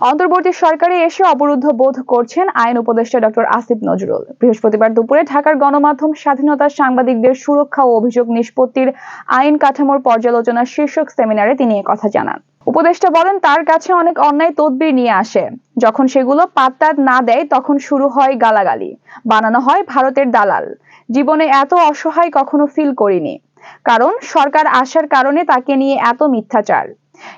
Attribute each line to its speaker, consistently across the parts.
Speaker 1: অন্তর্বর্তী সরকারে এসে অবরুদ্ধ বোধ করছেন আইন উপদেষ্টা ডক্টর আসিফ নজরুল। বৃহস্পতিবার দুপুরে ঢাকার গণমাধ্যম স্বাধীনতার সাংবাদিকদের সুরক্ষা ও অভিযোগ নিষ্পত্তির আইন কাঠামোর পর্যালোচনা শীর্ষক সেমিনারে তিনি কথা জানান। উপদেষ্টা বলেন, তার কাছে অনেক অন্যায় তদবির নিয়ে আসে। যখন সেগুলো পাত্তা না দেয়, তখন শুরু হয় গালাগালি। বানানো হয় ভারতের দালাল। জীবনে এত অসহায় কখনো ফিল করিনি। কারণ, সরকার আসার কারণে তাকে নিয়ে এত মিথ্যাচার।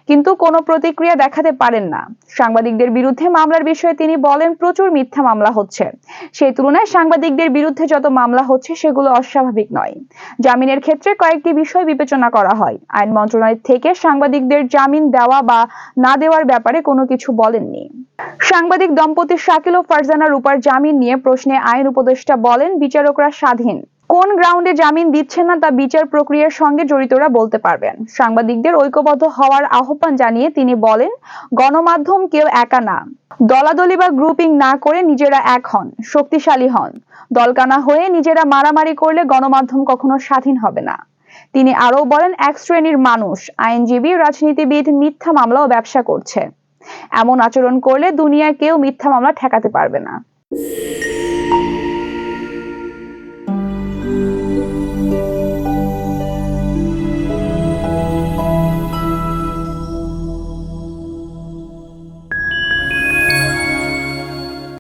Speaker 1: কিন্তু কোনো প্রতিক্রিয়া দেখাতে পারেন না। সাংবাদিকদের বিরুদ্ধে মামলার বিষয়ে তিনি বলেন, প্রচুর মিথ্যা মামলা হচ্ছে। সেই তুলনায় সাংবাদিকদের বিরুদ্ধে যত মামলা হচ্ছে, সেগুলো অস্বাভাবিক নয়। জামিনের ক্ষেত্রে কয়েকটি বিষয় বিবেচনা করা হয়। আইন মন্ত্রণালয় থেকে সাংবাদিকদের জামিন দেওয়া বা না দেওয়ার ব্যাপারে কোনো কিছু বলেননি। সাংবাদিক দম্পতি শাকিল ও ফারজানা রূপার জামিন নিয়ে প্রশ্নে আইন উপদেষ্টা বলেন, বিচারকরা স্বাধীন। কোন গ্রাউন্ডে জামিন দিচ্ছেন না তা বিচার প্রক্রিয়ার সঙ্গে জড়িতরা বলতে পারবেন। সাংবাদিকদের ঐক্যবদ্ধ হওয়ার আহ্বান জানিয়ে তিনি বলেন, গণমাধ্যম কেউ একা না। দলাদলি বা গ্রুপিং না করে নিজেরা এক হন, শক্তিশালী হন। দলকানা হয়ে নিজেরা মারামারি করলে গণমাধ্যম কখনো স্বাধীন হবে না। তিনি আরও বলেন, এক শ্রেণির মানুষ, আইনজীবী, রাজনীতিবিদ, মিথ্যা মামলা ও ব্যবসা করছে। এমন আচরণ করলে দুনিয়া কেউ মিথ্যা মামলা ঠেকাতে পারবে না।